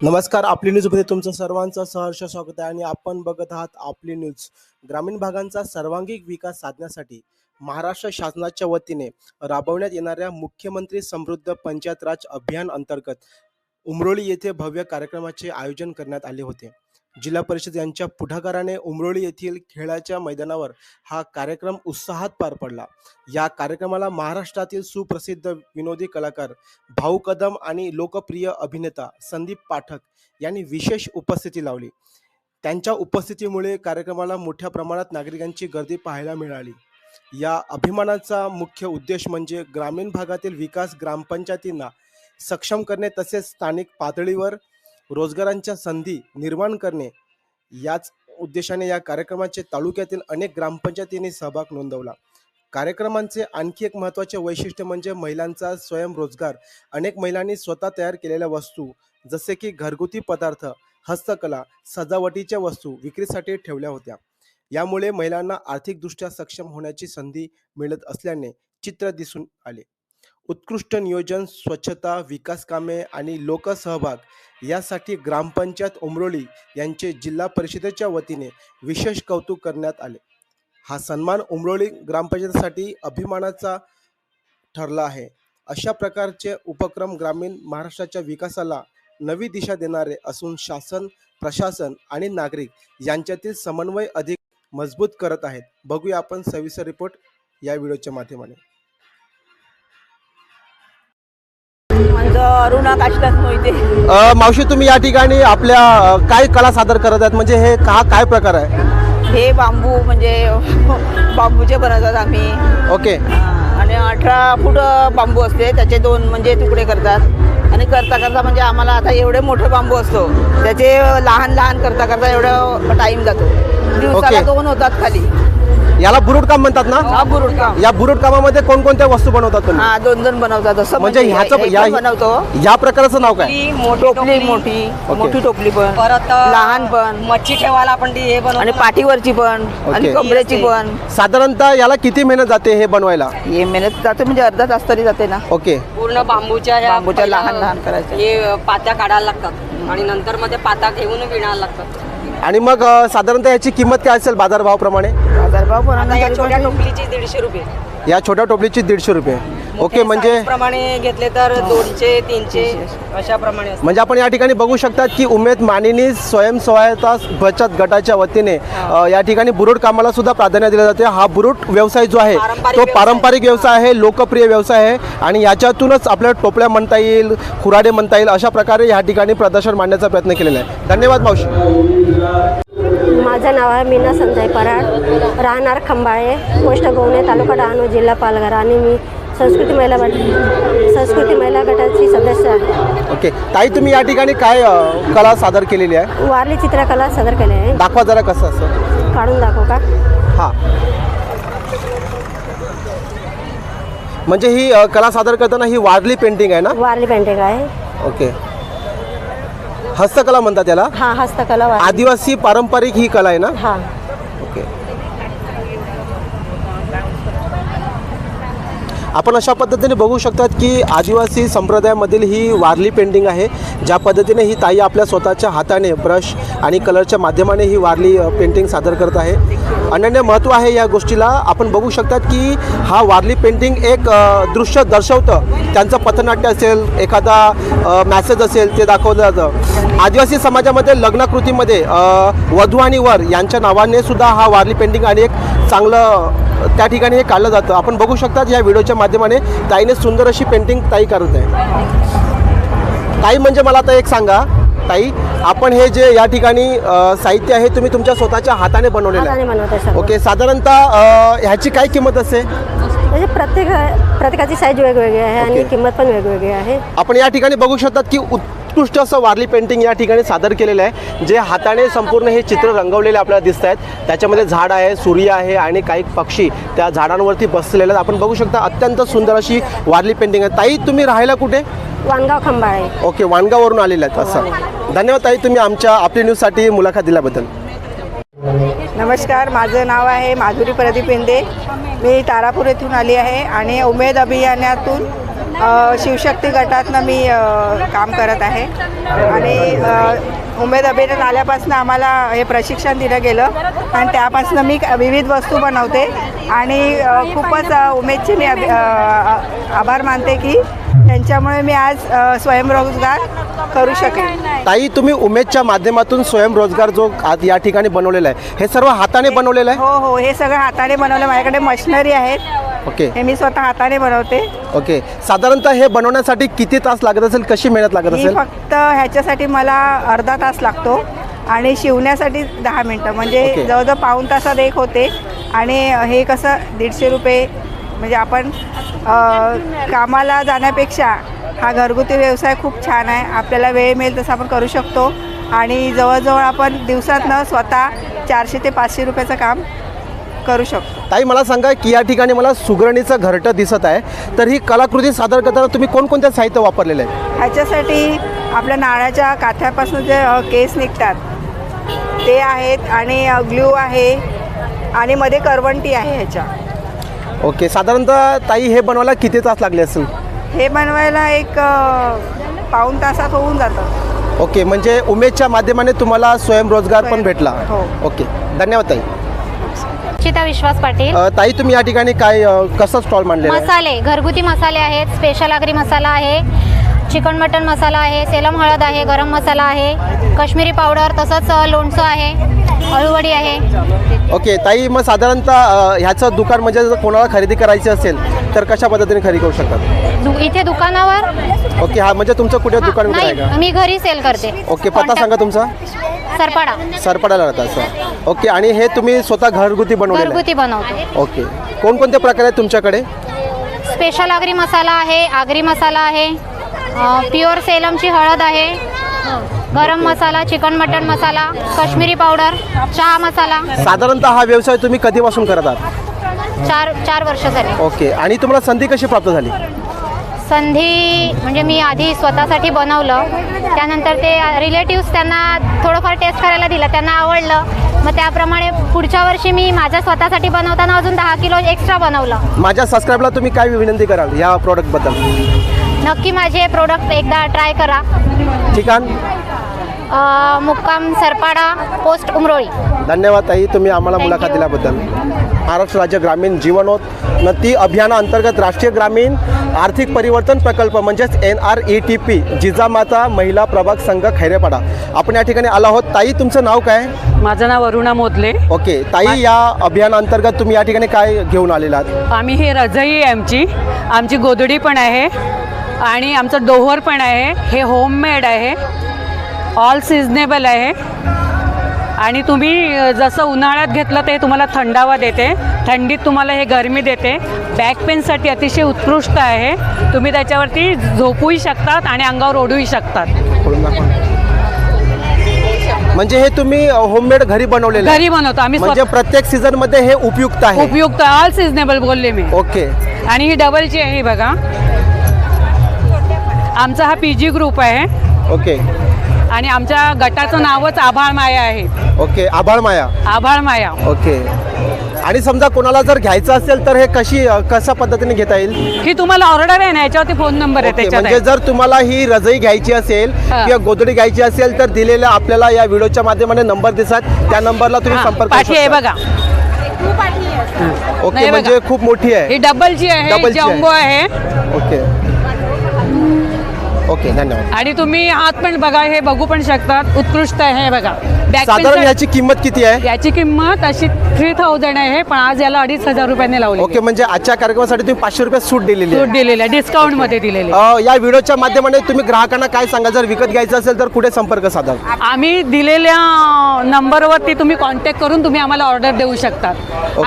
नमस्कार आपली न्यूजमध्ये तुमचं सर्वांचं सहर्ष स्वागत आहे आणि आपण बघत आहात आपली न्यूज ग्रामीण भागांचा सर्वांगीण विकास साधण्यासाठी महाराष्ट्र शासनाच्या वतीने राबवण्यात येणाऱ्या मुख्यमंत्री समृद्ध पंचायत राज अभियान अंतर्गत उमरोळी येथे भव्य कार्यक्रमाचे आयोजन करण्यात आले होते. जिल्हा परिषद यांच्या पुढाकाराने उमरोळी येथील खेळाच्या मैदानावर हा कार्यक्रम उत्साहात पार पडला. या कार्यक्रमाला महाराष्ट्रातील सुप्रसिद्ध विनोदी कलाकार भाऊ कदम आणि लोकप्रिय अभिनेता संदीप पाठक यांनी विशेष उपस्थिती लावली. त्यांच्या उपस्थितीमुळे कार्यक्रमाला मोठ्या प्रमाणात नागरिकांची गर्दी पाहायला मिळाली. या अभिमानाचा मुख्य उद्देश म्हणजे ग्रामीण भागातील विकास ग्रामपंचायतींना सक्षम करणे तसेच स्थानिक पातळीवर रोजगारांच्या संधी निर्माण करणे याच उद्देशाने या कार्यक्रमाचे तालुक्यातील अनेक ग्रामपंचायतींनी सहभाग नोंदवला. कार्यक्रमांचे आणखी एक महत्त्वाचे वैशिष्ट्य म्हणजे महिलांचा स्वयंरोजगार अनेक महिलांनी स्वतः तयार केलेल्या वस्तू जसे की घरगुती पदार्थ हस्तकला सजावटीच्या वस्तू विक्रीसाठी ठेवल्या होत्या. यामुळे महिलांना आर्थिकदृष्ट्या सक्षम होण्याची संधी मिळत असल्याने चित्र दिसून आले. उत्कृष्ट नियोजन स्वच्छता विकास कामे आणि लोकसहभाग यासाठी ग्रामपंचायत उमरोली यांचे जिल्हा परिषदेच्या वतीने विशेष कौतुक करण्यात आले. हा सन्मान उमरोळी ग्रामपंचायतीसाठी अभिमानाचा ठरला आहे. अशा प्रकारचे उपक्रम ग्रामीण महाराष्ट्राच्या विकासाला नवी दिशा देणारे असून शासन प्रशासन आणि नागरिक यांच्यातील समन्वय अधिक मजबूत करत आहेत. बघूया आपण सविस्तर रिपोर्ट या व्हिडिओच्या माध्यमाने अरुणा काशिदास मोहिते. अ, मावशी तुम्ही या ठिकाणी आपल्या अ, काय कला सादर करत आहेत? म्हणजे हे हा काय प्रकार आहे? हे बांबू म्हणजे बांबूचे बनवतात आम्ही. ओके. आणि अठरा फूट बांबू असते. त्याचे दोन म्हणजे तुकडे करतात. आणि करता करता म्हणजे आम्हाला आता एवढे मोठे बांबू असतो. त्याचे लहान लहान करता करता एवढं टाइम जातो. दिवसाला. दोन होतात खाली. याला बुरुड काम म्हणतात ना? हा बुरुड काम या बुरुड कामामध्ये कोणकोणत्या वस्तू बनवतात तुम्ही? हा दोन दोन बनवतात. असं म्हणजे ह्याचं हे या पण बनवतो. या प्रकाराचं नाव काय? टोपली, मोठी टोपली मोठी. ओके. मोठी टोपली पण. परत लहान पण. मच्छी ठेवायला आपण ती हे बनवतो आणि पाठीवरची पण. आणि ओके. कमरेची पण. साधारणतः याला किती मेहनत जाते हे बनवायला? हे मेहनत जाते म्हणजे अर्धा तास तरी जाते ना. ओके. पूर्ण बांबूच्या ह्या बांबूच्या लहान लहान करायच्या. हे पात्या काढायला लागतात. आणि नंतर मध्ये पाता घेऊन विणायला लागतात. आणि मग अ, साधारणतः याची किंमत काय असेल बाजारभावाप्रमाणे? बाजारभाव पण आता या छोट्या टोपलीची दीडशे रुपये. या छोट्या टोपलीची दीडशे रुपये. ओके म्हणजे प्रमाणे घेतले तर दोनशे तीनशे अशा प्रमाणे. म्हणजे आपण या ठिकाणी बघू शकतात की उमेद मानिनी स्वयंसहायता बचत गटाच्या वतीने या ठिकाणी बुरुड कामाला सुद्धा प्राधान्य दिलं जाते. हा बुरुड व्यवसाय जो आहे तो. पारंपरिक व्यवसाय आहे लोकप्रिय व्यवसाय आहे आणि याच्यातूनच आपल्या टोपल्या म्हणता येईल खुराडे म्हणता येईल अशा प्रकारे या ठिकाणी प्रदर्शन मांडण्याचा प्रयत्न केलेला आहे. धन्यवाद मावशी. माझं नाव आहे मीना संजय पराड. राहणार खंबाळे पोस्ट गोवणे तालुका डहाणू जिल्हा पालघर. आणि मी संस्कृती महिला गट संस्कृती महिला गटाची सदस्य आहे. ओके. ताई तुम्ही या ठिकाणी काय अ, कला सादर केलेली आहे? वारली चित्रकला सादर केली आहे. दाखवा जरा कसं असं काढून दाखवू का? हां. म्हणजे ही अ, कला सादर करताना ही वारली पेंटिंग आहे ना? वारली पेंटिंग आहे. ओके. हस्तकला म्हणतात त्याला हा हस्तकला आदिवासी पारंपरिक ही कला आहे ना? हा. ओके आपण अशा पद्धतीने बघू शकतात की आदिवासी संप्रदायामधील ही वारली पेंटिंग आहे ज्या पद्धतीने ही ताई आपल्या स्वतःच्या हाताने ब्रश आणि कलरच्या माध्यमाने ही वारली पेंटिंग सादर करत आहे. अनन्य महत्त्व आहे या गोष्टीला. आपण बघू शकतात की हा वारली पेंटिंग एक दृश्य दर्शवतं. त्यांचं पथनाट्य असेल एखादा मॅसेज असेल ते दाखवलं जातं. आदिवासी समाजामध्ये लग्नाकृतीमध्ये वधू आणि वर यांच्या नावाने सुद्धा हा वारली पेंटिंग आणि एक चांगलं त्या ठिकाणी हे काढलं जातं. आपण बघू शकतात या व्हिडिओच्या माध्यमाने ताईने सुंदर अशी पेंटिंग ताई करत आहे. ताई म्हणजे मला आता एक सांगा ताई आपण हे जे या ठिकाणी साहित्य आहे तुम्ही तुमच्या स्वतःच्या हाताने बनवलेलं आहे. ओके साधारणतः ह्याची काय किंमत असते म्हणजे प्रत्येक प्रत्येकाची साईज वेगवेगळी आहे आणि. किंमत पण वेगवेगळी आहे. आपण या ठिकाणी बघू शकतात की उत्कृष्ट असं वारली पेंटिंग या ठिकाणी सादर केलेलं आहे जे हाताने संपूर्ण हे चित्र रंगवलेले आपल्याला दिसत आहेत. त्याच्यामध्ये झाड आहे सूर्य आहे आणि काही पक्षी त्या झाडांवरती बसलेले आहेत. आपण बघू शकता अत्यंत सुंदर अशी वारली पेंटिंग आहे. ताई तुम्ही राहायला कुठे? वानगाव खंबाळे. ओके वाणगावरून आलेले आहेत. असं. धन्यवाद ताई तुम्ही आमच्या आपली न्यूजसाठी मुलाखत दिल्याबद्दल. नमस्कार माझं नाव आहे माधुरी प्रदीप इंदे. मी तारापूर येथून आली आहे आणि उमेद अभियानातून शिवशक्ती गटातनं मी काम करत आहे. आणि उमेद अभियान आल्यापासून आम्हाला हे प्रशिक्षण दिलं गेलं. आणि त्यापासून मी विविध वस्तू बनवते. आणि खूपच उमेदचे मी अभि- आभार मानते की त्यांच्यामुळे मी आज स्वयंरोजगार करू शकेन ताई तुम्ही उमेदच्या माध्यमातून स्वयंरोजगार जो आज या ठिकाणी बनवलेला आहे हे सर्व हाताने बनवलेलं आहे? हो हो हे सगळं हाताने बनवलं. माझ्याकडे मशिनरी आहेत. ओके. हे मी स्वतः हाताने बनवते. ओके. साधारणतः हे बनवण्यासाठी किती तास लागत असेल? कशी मेहनत लागत ही असेल? फक्त ह्याच्यासाठी मला अर्धा तास लागतो आणि शिवण्यासाठी दहा मिनटं. म्हणजे ओके. जवळजवळ पाऊण तासात एक होते. आणि हे कसं दीडशे रुपये म्हणजे आपण अ, कामाला जाण्यापेक्षा हा घरगुती व्यवसाय खूप छान आहे. आपल्याला वेळ मिळेल तसं आपण करू शकतो. आणि जवळजवळ आपण दिवसातनं स्वतः चारशे ते पाचशे रुपयाचं काम करू शकतो. ताई मला सांगा की या ठिकाणी मला सुगरणीचं घरटं दिसत आहे. तर ही कलाकृती सादर करताना तुम्ही कोणकोणत्या साहित्य वापरलेलं आहे ह्याच्यासाठी आपल्या नाळ्याच्या काथ्यापासून जे केस निघतात ते आहेत आणि ग्ल्यू आहे आणि मध्ये करवंटी आहे ह्याच्या. ओके साधारणतः ताई हे बनवायला किती तास लागले असेल? हे बनवायला एक अ, पाऊण तासात होऊन जातं. ओके म्हणजे उमेदच्या माध्यमाने तुम्हाला स्वयंरोजगार पण भेटला. हो. ओके धन्यवाद ताई. चिता विश्वास पाटील. अ, ताई तुम्ही या ठिकाणी काय अ, कसं स्टॉल मांडलेला आहे? मसाले घरगुती मसाले आहेत स्पेशल आगरी मसाला आहे. चिकन मटन मसाला आहे सेलम हळद आहे गरम मसाला आहे काश्मीरी पावडर तसंच लोणचं आहे अळूवडी आहे. ओके ताई मग साधारणतः ह्याचं दुकान म्हणजे जर कोणाला खरेदी करायची असेल तर कशा पद्धतीने खरेदी करू शकतात? दु- इथे दुकानावर? ओके हा म्हणजे तुमचं कुठे दुकान वगैरे आहे नाही का? मी घरी सेल करते. ओके पत्ता सांगा तुमचा. सरपाडा. सरपडाला राहता असं. ओके आणि हे तुम्ही स्वतः घरगुती बनवलेलं घरगुती बनवतो. आहे ओके. कोणकोणते प्रकार आहेत तुमच्याकडे? स्पेशल आगरी मसाला आहे आगरी मसाला आहे प्युअर सेलमची हळद आहे. गरम मसाला चिकन मटन मसाला काश्मीरी पावडर चहा मसाला. साधारणतः हा व्यवसाय तुम्ही कधीपासून करत आहात? चार चार वर्ष झाली. ओके. आणि तुम्हाला संधी कशी प्राप्त झाली? संधी म्हणजे मी आधी स्वतःसाठी बनवलं. त्यानंतर ते रिलेटिव्स त्यांना थोडंफार टेस्ट करायला दिलं. त्यांना आवडलं. मग त्याप्रमाणे पुढच्या वर्षी मी माझ्या स्वतःसाठी बनवताना अजून दहा किलो एक्स्ट्रा बनवलं. माझ्या सबस्क्राईबला तुम्ही काय विनंती कराल या प्रॉडक्टबद्दल नक्की माझे प्रोडक्ट एकदा ट्राय करा. ठिकाण? अं, मुक्काम सरपाडा पोस्ट उमरोळी. धन्यवाद ताई तुम्ही आम्हाला मुलाखत you. दिल्याबद्दल. महाराष्ट्र राज्य ग्रामीण जीवनोन्नती अभियानाअंतर्गत राष्ट्रीय ग्रामीण आर्थिक परिवर्तन प्रकल्प म्हणजेच N R E T P Jijamata महिला प्रभाग संघ खैरेपाडा. आपण या ठिकाणी आलो आहोत. ताई तुमचं नाव काय? माझं नाव अरुणा मोदले. ओके ताई या अभियानाअंतर्गत तुम्ही या ठिकाणी काय घेऊन आलेला आहात आम्ही हे रजाई आहे आमची आमची गोदडी पण आहे. आणि आमचं डोहर पण आहे. हे होममेड आहे. ऑल सिजनेबल आहे. आणि तुम्ही जसं उन्हाळ्यात घेतलं ते तुम्हाला थंडावा देते. थंडीत तुम्हाला हे गरमी देते. बॅक पेनसाठी अतिशय उत्कृष्ट आहे. तुम्ही त्याच्यावरती झोपूही शकतात आणि अंगावर ओढूही शकतात. म्हणजे हे तुम्ही होममेड घरी बनवलेलं आहे? घरी बनवतो. आम्ही म्हणजे प्रत्येक सीझनमध्ये हे उपयुक्त आहे. उपयुक्त. ऑल सिजनेबल बोलले मी. ओके आणि ही डबलची आहे बघा. आमचा हा पी जी ग्रुप आहे. ओके. आणि आमच्या गटाचं नावच आभाळ माया आहे. ओके आभाळ माया. आभाळ माया. ओके. आणि समजा कोणाला जर घ्यायचं असेल तर हे कशी अ, कशा पद्धतीने घेता येईल? ही तुम्हाला ऑर्डर आहे ना याच्यावरती फोन नंबर आहे ओके, त्याच्यात म्हणजे आहे. जर तुम्हाला ही रजई घ्यायची असेल हा. किंवा गोदडी घ्यायची असेल तर दिलेल्या आपल्याला या व्हिडिओच्या माध्यमाने नंबर दिसत त्या नंबरला तुम्ही हा, संपर्क पाठी आहे शकता. बघा. ओके नाही बघा. म्हणजे खूप मोठी ही आहे आहे डबलची आहे. जम्बो आहे. ओके. ओके धन्यवाद. आणि तुम्ही हात पण बघा हे बघू पण शकतात. उत्कृष्ट आहे हे बघा. साधारण याची किंमत किती आहे? याची किंमत अशी थ्री थाउजंड आहे पण आज याला अडीच हजार रुपयाने लावली ओके म्हणजे आजच्या कार्यक्रमासाठी तुम्ही पाचशे रुपये सूट दिलेली सूट आहे दिलेली आहे डिस्काउंटमध्ये दिलेली आहे. अ, या व्हिडिओच्या माध्यमाने तुम्ही ग्राहकांना काय सांगा जर विकत घ्यायचं असेल तर कुठे संपर्क साधा आम्ही दिलेल्या नंबरवरती तुम्ही कॉन्टॅक्ट करून तुम्ही आम्हाला ऑर्डर देऊ शकता.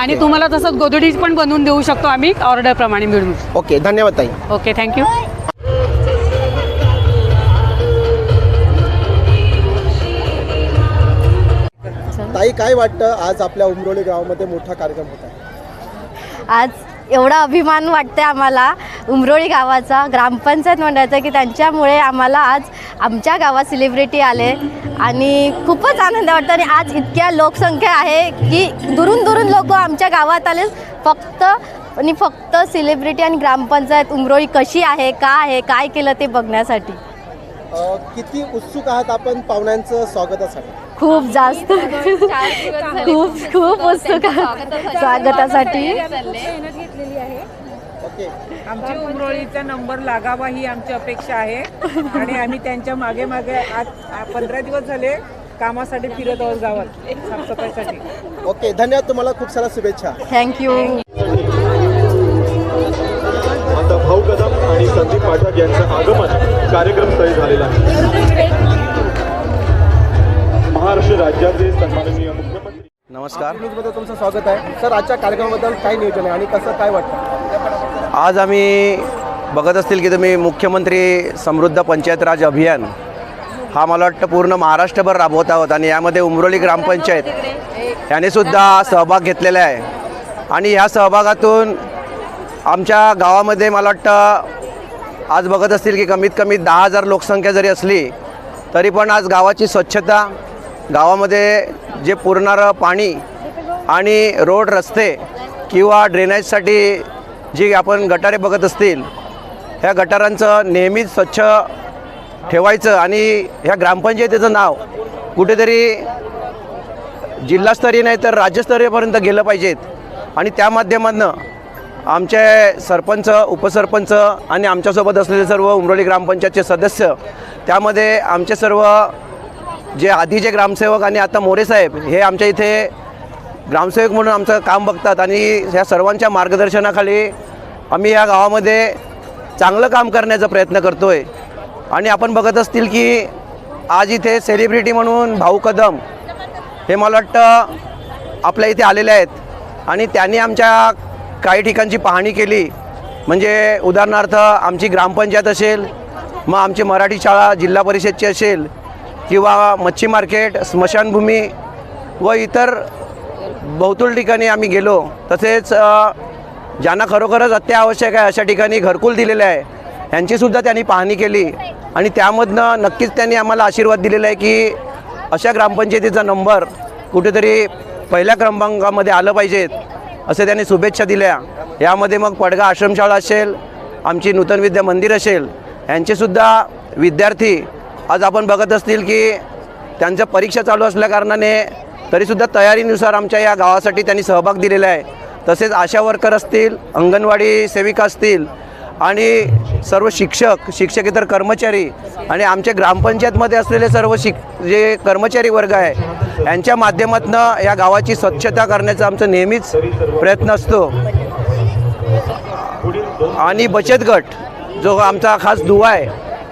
आणि तुम्हाला तसंच गोदडी पण बनवून देऊ शकतो आम्ही ऑर्डर प्रमाणे मिळून. ओके धन्यवाद ताई. ओके थँक्यू ताई काय वाटतं? आज आपल्या उमरोली गावामध्ये मोठा कार्यक्रम होता आज एवढा अभिमान वाटते आम्हाला उमरोळी गावाचा ग्रामपंचायत मंडळाचा की त्यांच्यामुळे आम्हाला आज आमच्या गावात सेलिब्रिटी आले. आणि खूपच आनंद वाटतो. आणि आज इतक्या लोकसंख्या आहे की दुरून दुरून लोक आमच्या गावात आले. फक्त आणि फक्त सेलिब्रिटी आणि ग्रामपंचायत उमरोळी कशी आहे का आहे काय केलं ते बघण्यासाठी. किती उत्सुक आहात आपण पाहुण्यांचं स्वागतासाठी? खूप जास्त. खूप खूप उत्सुक आहे स्वागतासाठी. ओके. आमची उमरोळीचा नंबर लागावा ही आमची अपेक्षा आहे. आणि आम्ही त्यांच्या मागे मागे आज पंधरा दिवस झाले कामासाठी फिरत आहोत गावात साफसफाईसाठी. ओके धन्यवाद तुम्हाला खूप साऱ्या शुभेच्छा. थँक्यू भाऊ कदम आणि संदीप पाठक यांचं आगमन कार्यक्रमस्थळी झालेलं आहे. महाराष्ट्र राज्याचे सन्माननीय मुख्यमंत्री नमस्कार. न्यूजमध्ये तुमचं स्वागत आहे सर आजच्या कार्यक्रमाबद्दल काय नियोजन आहे आणि कसं काय वाटतं? आज आम्ही बघत असतील की तुम्ही मुख्यमंत्री समृद्ध पंचायत राज अभियान हा मला वाटतं पूर्ण महाराष्ट्रभर राबवत आहोत आणि यामध्ये उमरोली ग्रामपंचायत याने सुद्धा सहभाग घेतलेला आहे. आणि ह्या सहभागातून आमच्या गावामध्ये मला वाटतं आज बघत असतील की कमीत कमी दहा हजार लोकसंख्या जरी असली तरी पण आज गावाची स्वच्छता गावामध्ये जे पुरणारं पाणी आणि रोड रस्ते किंवा ड्रेनेजसाठी जी आपण गटारे बघत असतील ह्या गटारांचं नेहमीच स्वच्छ ठेवायचं आणि ह्या ग्रामपंचायतीचं नाव कुठेतरी जिल्हास्तरीय नाही तर राज्यस्तरीयपर्यंत गेलं पाहिजेत. आणि त्या माध्यमातून आमचे सरपंच उपसरपंच आणि आमच्यासोबत असलेले सर्व उमरोली ग्रामपंचायतचे सदस्य त्यामध्ये आमचे सर्व जे आधीचे ग्रामसेवक आणि आता मोरे साहेब हे आमच्या इथे ग्रामसेवक म्हणून आमचं काम बघतात आणि ह्या सर्वांच्या मार्गदर्शनाखाली आम्ही या गावामध्ये चांगलं काम करण्याचा प्रयत्न करतो आहे आणि आपण बघत असतील की आज इथे सेलिब्रिटी म्हणून भाऊ कदम हे मला वाटतं आपल्या इथे आलेले आहेत. आणि त्यांनी आमच्या काही ठिकाणची पाहणी केली. म्हणजे उदाहरणार्थ आमची ग्रामपंचायत असेल मग आमची मराठी शाळा जिल्हा परिषदची असेल किंवा मच्छी मार्केट स्मशानभूमी व इतर बहुतुल ठिकाणी आम्ही गेलो. तसेच ज्यांना खरोखरच अत्यावश्यक आहे अशा ठिकाणी घरकुल दिलेलं आहे यांचीसुद्धा त्यांनी पाहणी केली. आणि त्यामधनं नक्कीच त्यांनी आम्हाला आशीर्वाद दिलेला आहे की अशा ग्रामपंचायतीचा नंबर कुठेतरी पहिल्या क्रमांकामध्ये आलं पाहिजेत. असे त्यांनी शुभेच्छा दिल्या. यामध्ये मग पडगा आश्रमशाळा असेल आमची नूतन विद्या मंदिर असेल यांचेसुद्धा विद्यार्थी आज आपण बघत असतील की त्यांच्या परीक्षा चालू असल्याकारणाने तरीसुद्धा तयारीनुसार आमच्या या गावासाठी त्यांनी सहभाग दिलेला आहे. तसेच आशा वर्कर असतील अंगणवाडी सेविका असतील आणि सर्व शिक्षक शिक्षकेतर कर्मचारी आणि आमच्या ग्रामपंचायतमध्ये असलेले सर्व शिक जे कर्मचारी वर्ग आहे यांच्या माध्यमातून या गावाची स्वच्छता करण्याचा आमचा नेहमीच प्रयत्न असतो. आणि बचत गट जो आमचा खास दुवा आहे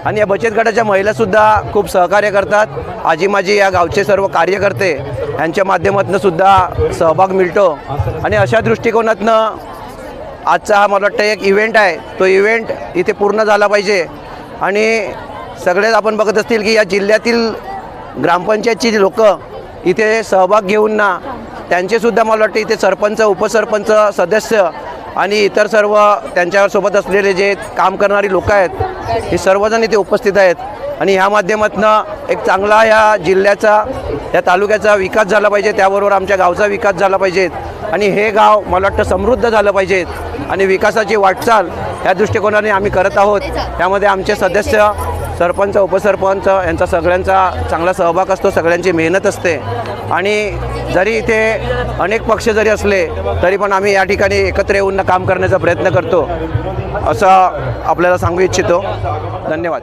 आणि या बचत गटाच्या महिलासुद्धा खूप सहकार्य करतात. आजी माजी या गावचे सर्व कार्यकर्ते यांच्या माध्यमातून सुद्धा सहभाग मिळतो. आणि अशा दृष्टिकोनातनं आजचा हा मला वाटतं एक इव्हेंट आहे. तो इव्हेंट इथे पूर्ण झाला पाहिजे. आणि सगळेच आपण बघत असतील की या जिल्ह्यातील ग्रामपंचायतची लोक इथे सहभाग घेऊन ना त्यांचेसुद्धा मला वाटतं इथे सरपंच उपसरपंच सदस्य आणि इतर सर्व त्यांच्यासोबत असलेले जे काम करणारी लोक आहेत हे सर्वजण इथे उपस्थित आहेत. आणि ह्या माध्यमातून एक चांगला या जिल्ह्याचा या तालुक्याचा विकास झाला पाहिजे. त्याबरोबर आमच्या गावचा विकास झाला पाहिजेत आणि हे गाव मला वाटतं समृद्ध झालं पाहिजेत आणि विकासाची वाटचाल या दृष्टिकोनाने आम्ही करत आहोत. त्यामध्ये आमचे सदस्य सरपंच उपसरपंच यांचा सगळ्यांचा चांगला सहभाग असतो सगळ्यांची मेहनत असते. आणि जरी इथे अनेक पक्ष जरी असले तरी पण आम्ही या ठिकाणी एकत्र येऊन काम करण्याचा प्रयत्न करतो. असं आपल्याला सांगू इच्छितो. धन्यवाद.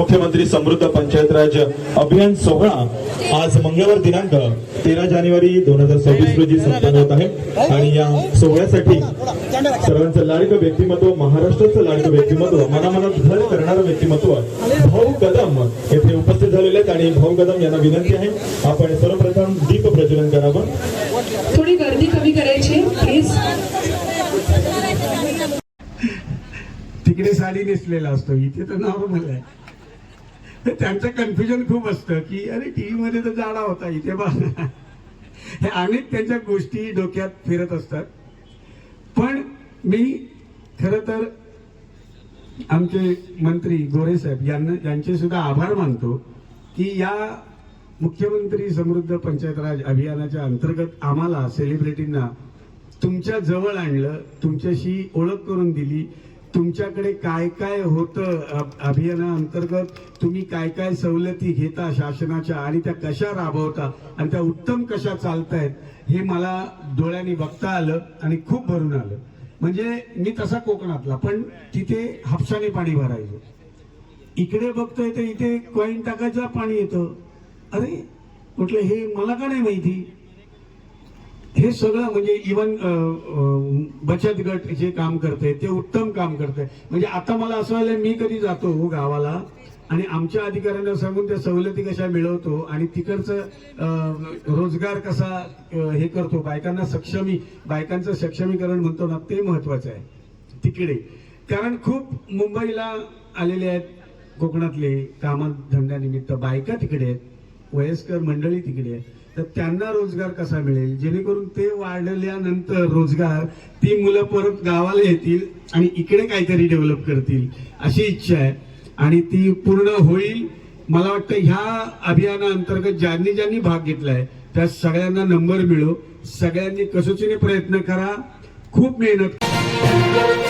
मुख्यमंत्री समृद्ध पंचायत राज अभियान सोहळा आज मंगळवार दिनांक तेरा जानेवारी दोन हजार सव्वीस रोजी संपन्न होत आहे. आणि या सोहळ्यासाठी सर्वांचं लाडकं व्यक्तिमत्व महाराष्ट्राचं लाडकं व्यक्तिमत्व मनामनात घर करणारं व्यक्तिमत्व भाऊ कदम येथे उपस्थित झालेले आहेत आणि भाऊ कदम यांना विनंती आहे आपण सर्वप्रथम दीप प्रज्वलन करावं. थोडी गर्दी कमी करायची प्लीज तिकडे साडी नेसलेला असतो इथे तर नॉर्मल आहे त्यांचं कन्फ्युजन खूप असतं की अरे टी व्हीमध्ये तर जाडा होता इथे बा हे अनेक त्यांच्या गोष्टी डोक्यात फिरत असतात. पण मी खरं तर आमचे मंत्री गोरे साहेब यांना यांचे सुद्धा आभार मानतो की या मुख्यमंत्री समृद्ध पंचायत राज अभियानाच्या अंतर्गत आम्हाला सेलिब्रिटींना तुमच्या जवळ आणलं तुमच्याशी ओळख करून दिली तुमच्याकडे काय काय होतं अभियाना अभियानाअंतर्गत? तुम्ही काय काय सवलती घेता शासनाच्या आणि त्या कशा राबवता? आणि त्या उत्तम कशा चालतायत? हे मला डोळ्यांनी बघता आलं आणि खूप भरून आलं. म्हणजे मी तसा कोकणातला पण तिथे हापशाने पाणी भरायचं. इकडे बघतोय तर इथे कॉईन टाकायचं पाणी येतं. अरे म्हटलं हे मला का नाही माहिती? हे सगळं म्हणजे इवन बचत गट जे काम करते ते उत्तम काम करते म्हणजे आता मला असं झालं मी कधी जातो हो गावाला आणि आमच्या अधिकाऱ्यांना सांगून त्या सवलती कशा मिळवतो आणि तिकडचं रोजगार कसा हे करतो. बायकांना सक्षमी बायकांचं सक्षमीकरण म्हणतो ना ते महत्वाचं आहे. तिकडे. कारण खूप मुंबईला आलेले आहेत कोकणातले कामधंद्यानिमित्त बायका तिकडे आहेत वयस्कर मंडळी तिकडे आहेत. तर त्यांना रोजगार कसा मिळेल? जेणेकरून ते वाढल्यानंतर रोजगार ती मुलं परत गावाला येतील आणि इकडे काहीतरी डेव्हलप करतील अशी इच्छा आहे. आणि ती पूर्ण होईल. मला वाटतं ह्या अभियानाअंतर्गत ज्यांनी ज्यांनी भाग घेतलाय त्या सगळ्यांना नंबर मिळो. सगळ्यांनी कसोचीने प्रयत्न करा. खूप मेहनत.